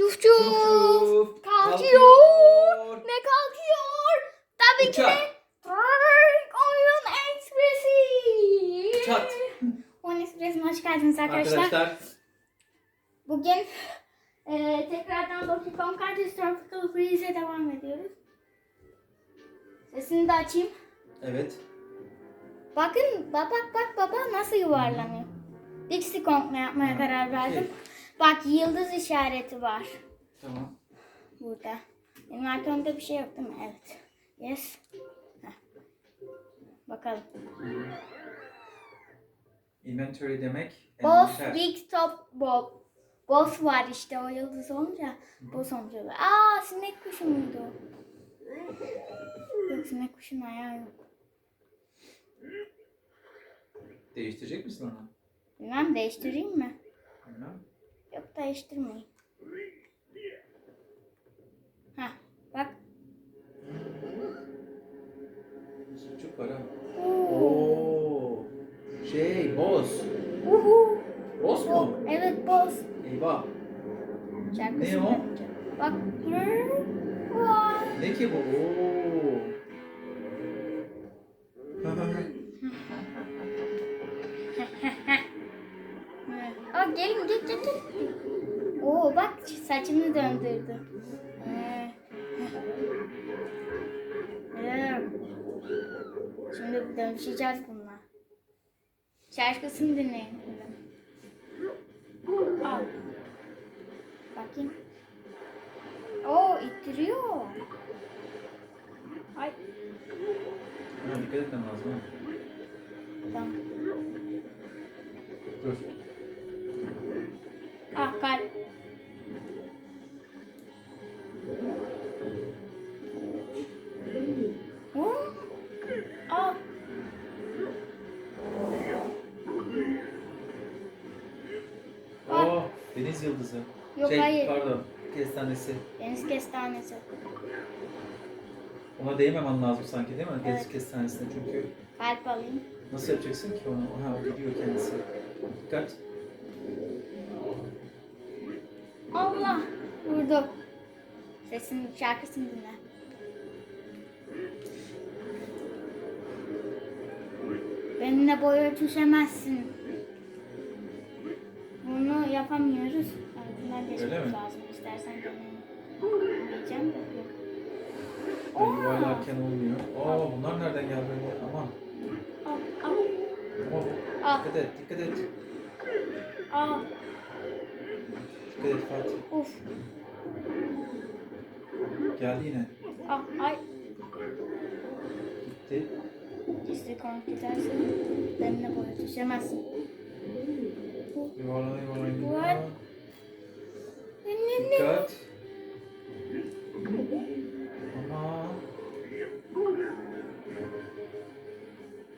Çuf çuf. Kalkıyor. Ne kalkıyor? Tabii ki Uçak. de Türk Oyun Ekspresi. Çat. Oyun Ekspresi'ne hoş geldiniz arkadaşlar. Arkadaşlar Bugün e, tekrardan Donkey Kong Country Tropical Freeze'e devam ediyoruz. Sesini de açayım. evet. Bakın bak bak bak baba nasıl yuvarlanıyor. Dixie Kong'la yapmaya karar verdim. Bak yıldız işareti var Tamam. burada. Benim arkamda bir şey yok değil mi? Evet. Yes. Heh. Bakalım. Inventory demek. Boss envanter. Big Top Bob. Boss var işte o yıldız olunca. Boss olunca. Aa sinek kuşu muydu o? Yok sinek kuşun ayağı yok. Değiştirecek misin onu? Bilmem değiştireyim mi? Bilmem. Yok değiştirmeyin. Heh bak. Var ha. Oo. Şey, boss. Uhu. Boss mu? Evet boss. Eyvah. Şarkısını Ne o? Bak. Ne ki bu? Oo. Aa gelin gel gel gel. Oo bak saçını döndürdü. Ee. Ee. Şimdi dönüşeceğiz bununla. Şarkısını dinleyin. Al. Bakayım. Oo ittiriyor. Ay dikkat etmem lazım. tamam. Dur. Yok, şey, hayır. pardon. Kestanesi. Deniz kestanesi. Ona değmemen lazım sanki değil mi? Deniz Evet. kestanesine çünkü Kalp alayım. nasıl yapacaksın ki onu? Ha, gidiyor kendisi. Dikkat. Allah. Vurdu. Sesini, şarkısını dinle. Benimle boy ölçüşemezsin. Bunu yapamıyoruz. Altından geçmemiz mi? lazım. İstersen deneyelim. Diyeceğim de. Yani yuvarlarken olmuyor. Aa bunlar nereden geldi? böyle? Aman. Al, al, Ama al, Dikkat et, dikkat et. al. Dikkat et Fatih. Uf. Geldi yine. Al, ay. Gitti. İstikam giderse benimle boy ölçüşemezsin. Yuvarlana yuvarlana Var. Dikkat. Ama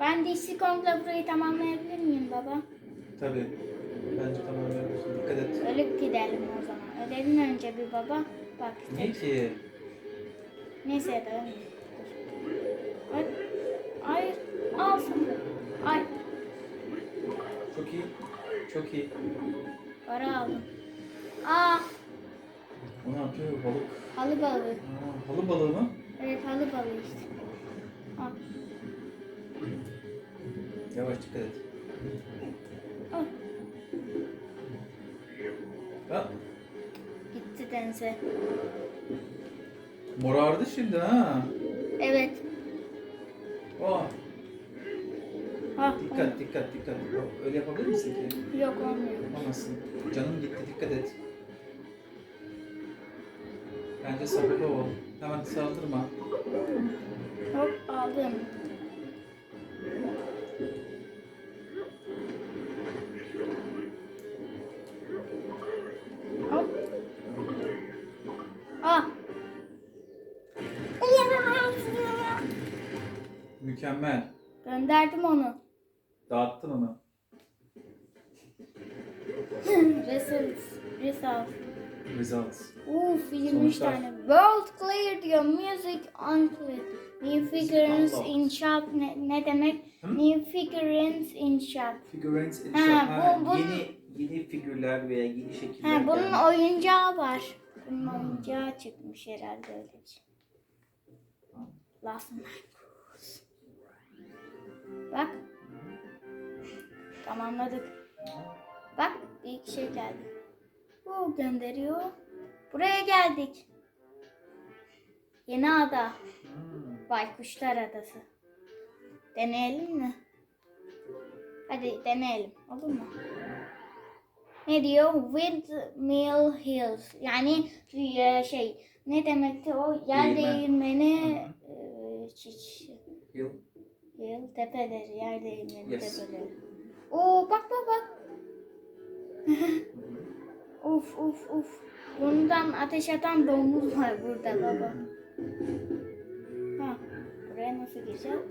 Ben DC Kong'la burayı tamamlayabilir miyim baba? tabii. Bence tamam yapıyorsun. Dikkat et. Ölüp gidelim o zaman. Ölelim önce bir baba. Bak. Niye ki? Neyse. Dur. Ay. Hayır. Al sana. Ay. Çok iyi. Çok iyi. Para aldım. Aa. Yapıyor? Balık. Halı balığı. Aa, halı balığı mı? Evet halı balığı işte. Al. Yavaş dikkat et. Al. Ha, Gitti denize. morardı şimdi ha. Evet. Oh, Ha. dikkat dikkat dikkat. Öyle yapabilir misin ki? Yok olmuyor. Yapamazsın. Canım gitti dikkat et. Bence sabırlı ol. Hemen saldırma. Hop aldım. Hop. Ah. Mükemmel. Gönderdim onu. Uf 23 Sonuçlar. tane. World clear diyor. Music unclear. New figurines in shop ne, ne demek? Hı? New figurines in shop. Figurines in Ha, shop. Ha, bu- bu- yeni yeni figürler veya yeni şekiller Ha, bunun gelmiş. oyuncağı var. Bunun oyuncağı çıkmış herhalde öyle bir şey. Last. Bak. Tamamladık. Bak iki şey geldi. Bu gönderiyor. Buraya geldik. Yeni ada. Baykuşlar Adası. Deneyelim mi? Hadi deneyelim. Olur mu? Ne diyor? Windmill Hills. Yani e, şey ne demekti o? Yer Değirmen. değirmeni e, Yıl. yıl tepeleri, yer değirmeni Yes. tepeleri. Oo bak bak bak. Uf uf uf. Bundan ateş atan domuz var burada baba. Ha, buraya nasıl gireceğim?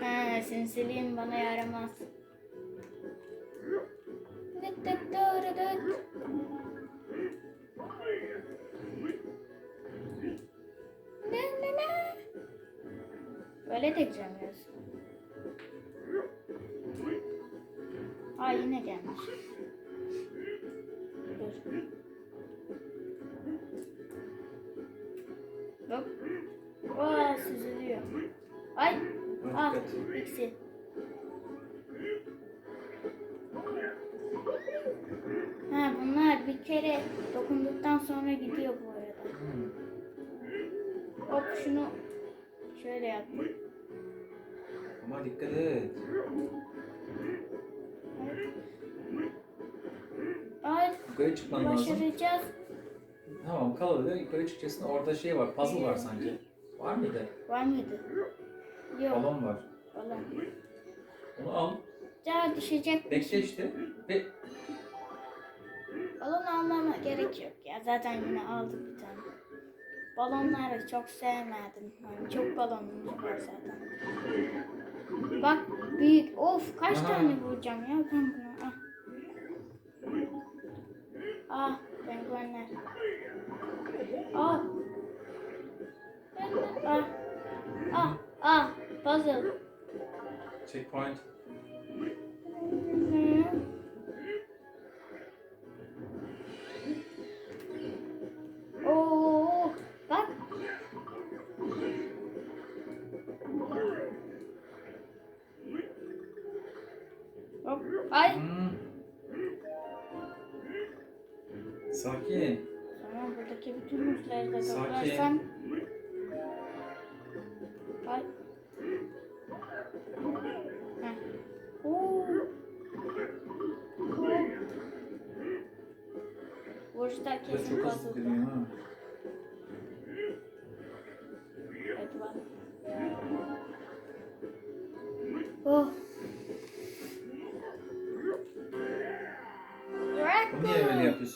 Ha, sinsiliğim bana yaramaz. Dıt dıt dıt dıt. Böyle de giremiyoruz. Aa yine gelmiş. Hop. Aa süzülüyor. Ay. Ah ikisi. Ha bunlar bir kere dokunduktan sonra gidiyor bu arada. Hop şunu şöyle yaptım. Ama dikkat et. Yukarı çıkman lazım. başaracağız. Tamam kalabalık yukarı çıkacaksın. Orada şey var. Puzzle var sanki. Var mıydı? Var mıydı? Yok. Balon var. Balon. Onu al. Daha düşecek. Bekle işte. Ve Balon almama gerek yok ya. Zaten yine aldık bir tane. Balonları çok sevmedim. Yani çok balonumuz var zaten. Bak büyük. Of kaç Aha. tane vuracağım ya ben Ah. Penguenler. Ah. Ah. Ah. Ah. Puzzle. checkpoint. Oo, bak. Hop, ay. Hmm. Sakin. Tamam buradaki bütün muzları da toplarsam.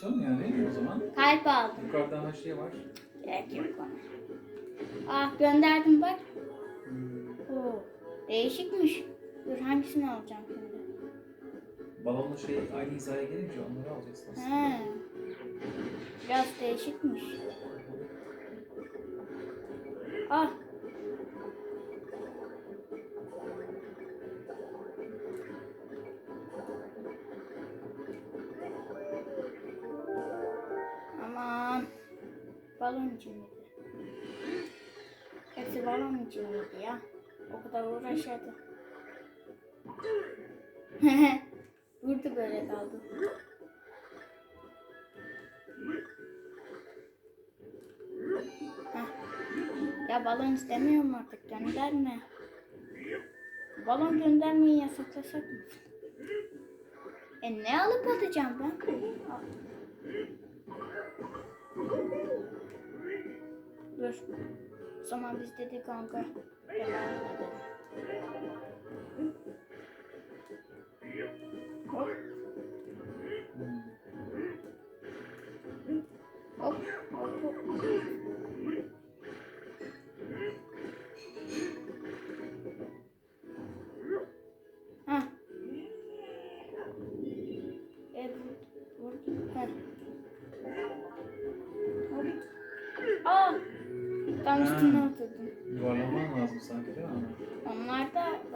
Öyle yapıyorsun yani o zaman? Kalp aldım. Yukarıdan her şey var. Gerek yok bana. Ah gönderdim bak. Hmm. Oo. Değişikmiş. Dur hangisini alacağım şimdi? Balonlu şey aynı hizaya gelince onları alacaksın aslında. He. Biraz değişikmiş. Ah. Balon için miydi? Hepsi balon için miydi ya? O kadar uğraşırdı. Vurdu böyle kaldı. Heh. Ya balon istemiyorum artık gönderme. Balon göndermeyi yasaklasak mı? E ne alıp atacağım ben? Dur. O zaman biz dedik kanka. Devam edelim.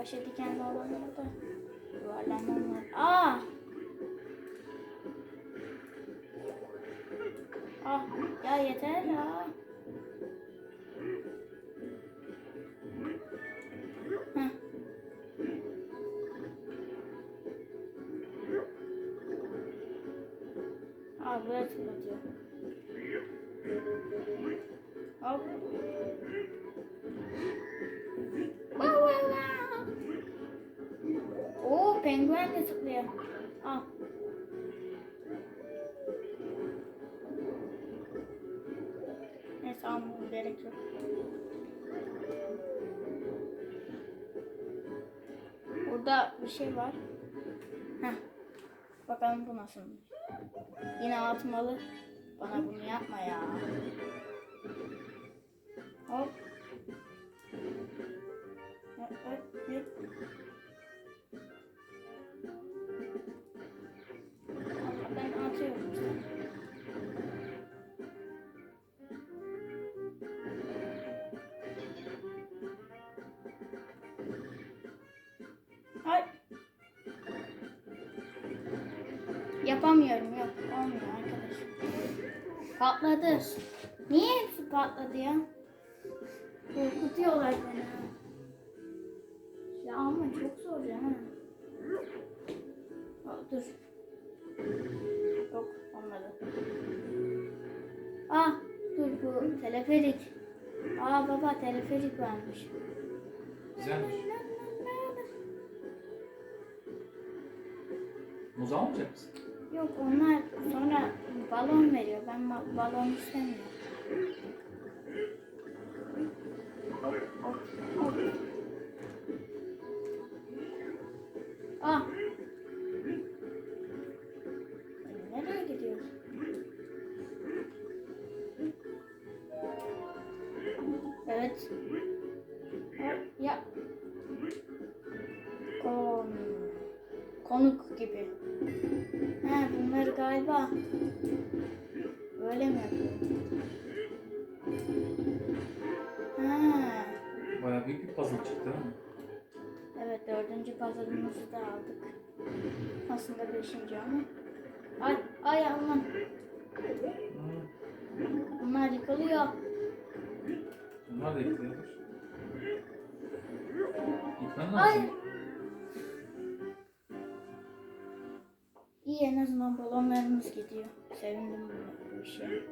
Başa dikenli olanlar da. Yuvarlanmam var. Aa! Ah, ya yeter ya. Almam gerek yok. Burada bir şey var. Heh. Bakalım bu nasılmış. Yine atmalı. Bana bunu yapma ya. Yapamıyorum yok. Olmuyor arkadaş. Patladı. Niye hepsi patladı ya? Korkutuyorlar beni. Ya ama çok zor ya. Aa, dur. Yok olmadı. Ah dur bu teleferik. Aa baba teleferik varmış. Güzelmiş. Muz almayacak mısın? Yok onlar sonra balon veriyor. Ben ma- balon istemiyorum. Ah. Evet dördüncü puzzle'ımızı da aldık. Aslında beşinci ama. Ay, ay aman. Bunlar yıkılıyor. Bunlar da yıkılıyordur. Yıkman Ay. İyi en azından balonlarımız gidiyor. Sevindim bu işe.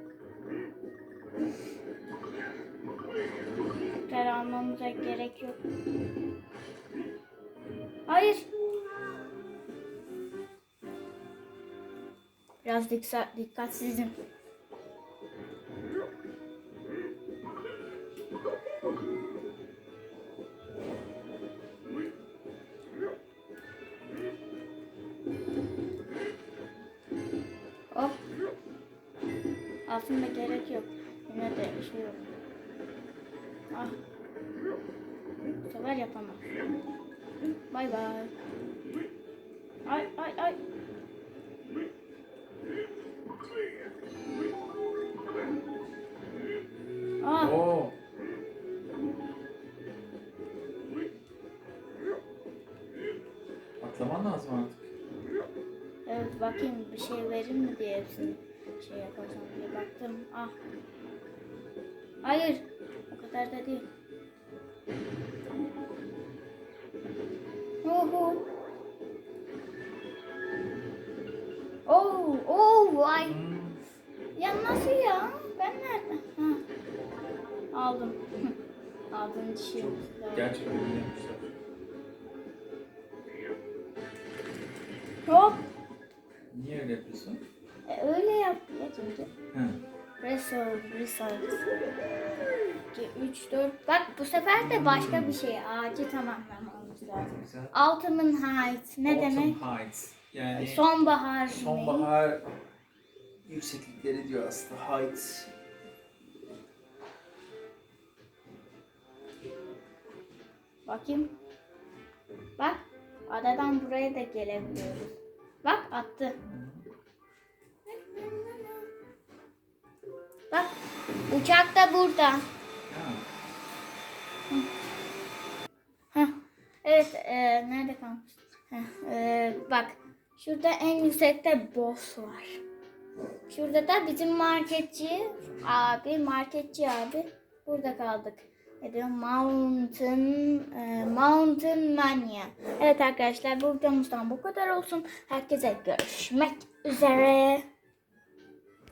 Tekrar almamıza gerek yok. Hayır. Biraz dikkat, dikkatsizim. Hop. Aslında gerek yok. Yine de şey yok. Ah. Bu sefer yapamam. Bay bay. Ay ay ay. Ah. Oo. Atlaman lazım artık. Evet bakayım bir şey verir mi diye hepsini şey yaparsam diye baktım. Ah. Hayır. O kadar da değil. Oho. Oh, oh, vay. Hmm. Ya nasıl ya? Ben nerede? Ha. Aldım. Aldığın dişi yok. Gerçekten. Hop. Niye öyle yapıyorsun? E, öyle yap ya çünkü. Hı. Resolve, resolve. 2, 3, 4. Bak bu sefer de başka bir şey. Ağacı tamamlamamız lazım. Güzel. Autumn Heights ne Autumn demek? Heights. Yani Sonbahar. demek. sonbahar yükseklikleri diyor aslında. Heights. Bakayım. Bak adadan buraya da gelebiliyoruz. Bak attı. Bak uçak da burada. Ha. Heh. Evet, e, nerede kalmıştık? Heh, e, Şurada en yüksekte boss var. Şurada da bizim marketçi abi, marketçi abi. Burada kaldık. Diyor? Mountain, e, Mountain Mania. Evet arkadaşlar bu videomuzdan bu kadar olsun. Herkese görüşmek üzere.